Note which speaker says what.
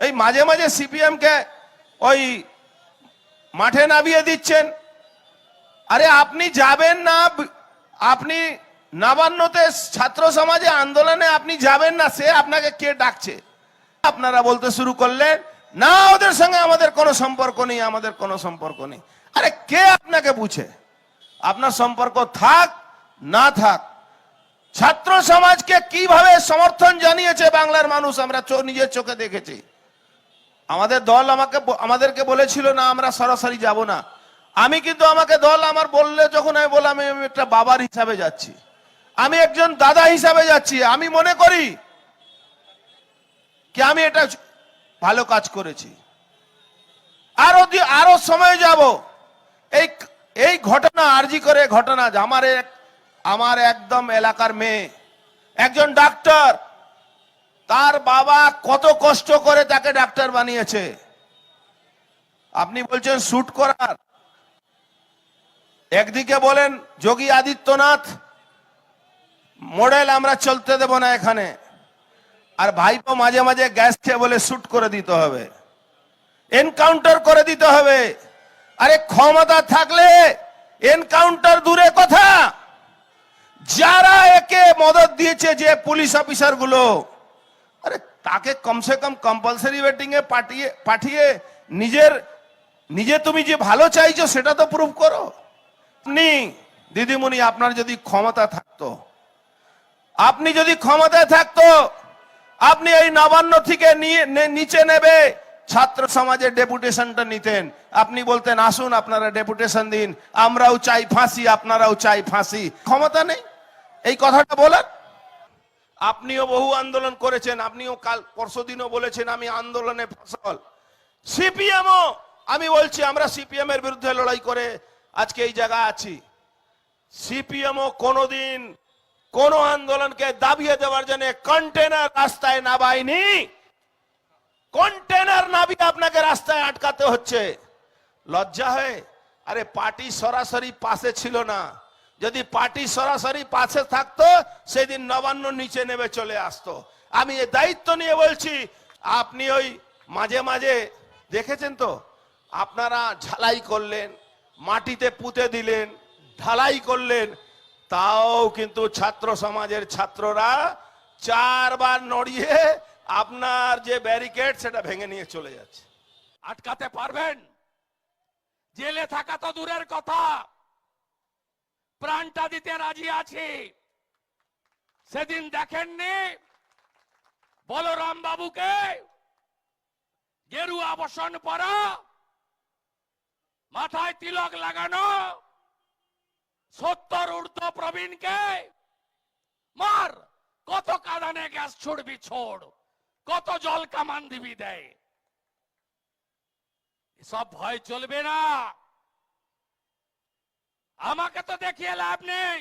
Speaker 1: এই মাঝে মাঝে সিপিএম কে ওই মাঠে নামিয়ে দিচ্ছেন। আরে আপনি যাবেন না, আপনি নবান্নতে ছাত্র সমাজে আন্দোলনে আপনি যাবেন না, সে আপনাকে কে ডাকছে? আপনারা বলতে শুরু করলেন, না, ওদের সঙ্গে আমাদের কোনো সম্পর্ক নেই, আমাদের কোনো সম্পর্ক নেই। আরে কে আপনাকে বুঝে? আপনার সম্পর্ক থাক, না থাক, ছাত্র সমাজকে কীভাবে সমর্থন জানিয়েছে বাংলার মানুষ, আমরা নিজের চোখে দেখেছি। আমাদের দল আমাকে আমাদেরকে বলেছিল না, আমরা সরাসরি যাব না। আমি কিন্তু আমাকে দল আমার বললে যখন আমি বললাম, আমি একটা বাবার হিসাবে যাচ্ছি। আমি একজন দাদা হিসাবে যাচ্ছি। আমি মনে করি কি আমি এটা ভালো কাজ করেছি। আরও আরও সময় যাব। এই এই ঘটনা, আরজি করে ঘটনা আমার আমার একদম এলাকার মেয়ে, একজন ডাক্তার তার বাবা কত কষ্ট করে তাকে ডাক্তার বানিয়েছে। আপনি বলছেন শুট করার। একদিকে বলেন, যোগী আদিত্যনাথ, মডেল আমরা চলতে দেব না এখানে। আর ভাইপো মাঝে মাঝে গ্যাস খেয়ে বলে, শুট করে দিতে হবে। এনকাউন্টার করে দিতে হবে। আরে ক্ষমতা থাকলে এনকাউন্টার দূরে কথা। যারা একে মদত দিয়েছে যে পুলিশ অফিসারগুলো আরে তাকে কমসে কম কম্পালসারি ওয়েটিং এ পাঠিয়ে পাঠিয়ে নিজের, নিজে তুমি যে ভালো চাইছো সেটা তো প্রুভ করো। আপনি, দিদিমণি, আপনার যদি ক্ষমতা থাকতো, আপনি যদি ক্ষমতায় থাকতো, আপনি এই নবান্ন থেকে নিয়ে নিচে নেবে, ছাত্র সমাজের ডেপুটেশনটা নিতেন। আপনি বলতেন, আসুন, আপনারা ডেপুটেশন দিন। আমরাও চাই ফাঁসি, আপনারাও চাই ফাঁসি। ক্ষমতা নেই। এই কথাটা বলার আপনিও বহু আন্দোলন করেছেন, আপনিও কাল পরশুদিনও বলেছেন আমি আন্দোলনে ফসল। সিপিএমও, আমি বলছি, আমরা সিপিএম এর বিরুদ্ধে লড়াই করে আজকে এই জায়গায় আছি। সিপিএমও কোনোদিন কোন আন্দোলনকে দাবিয়ে দেওয়ার জন্য কন্টেনার রাস্তায় নামায়নি। কন্টেনার নাবিয়ে আপনাকে রাস্তায় আটকাতে হচ্ছে। লজ্জা হয়, আরে পার্টি সরাসরি পাশে ছিল না। যদি পার্টি সরাসরি পাশে থাকতো, সেদিন নবান্ন নিচে নেমে চলে আসতো। আমি এ দায়িত্ব নিয়ে বলছি, আপনি ওই মাঝে মাঝে, দেখেছেন তো? আপনারা ঝালাই করলেন, মাটিতে পুঁতে দিলেন, ঢালাই করলেন, তাও কিন্তু ছাত্র সমাজের ছাত্ররা চারবার নড়িয়ে আপনার যে ব্যারিকেড, সেটা ভেঙে নিয়ে চলে যাচ্ছে।
Speaker 2: আটকাতে পারবেন? জেলে থাকা তো দূরের কথা। প্রাণটা দিতে রাজি আছি। সেদিন দেখেননি? বলরাম বাবুকে গেরুয়া বসন পরা, মাথায় তিলক লাগানো, সত্তর ঊর্ধ্ব প্রবীণকে মার, কত কাদানে গ্যাস ছুড়বি ছোড়, কত জল কামান দিবি দেয় সব ভয় চলবে না। আমাকে তো দেখিয়ে লাভ নেই।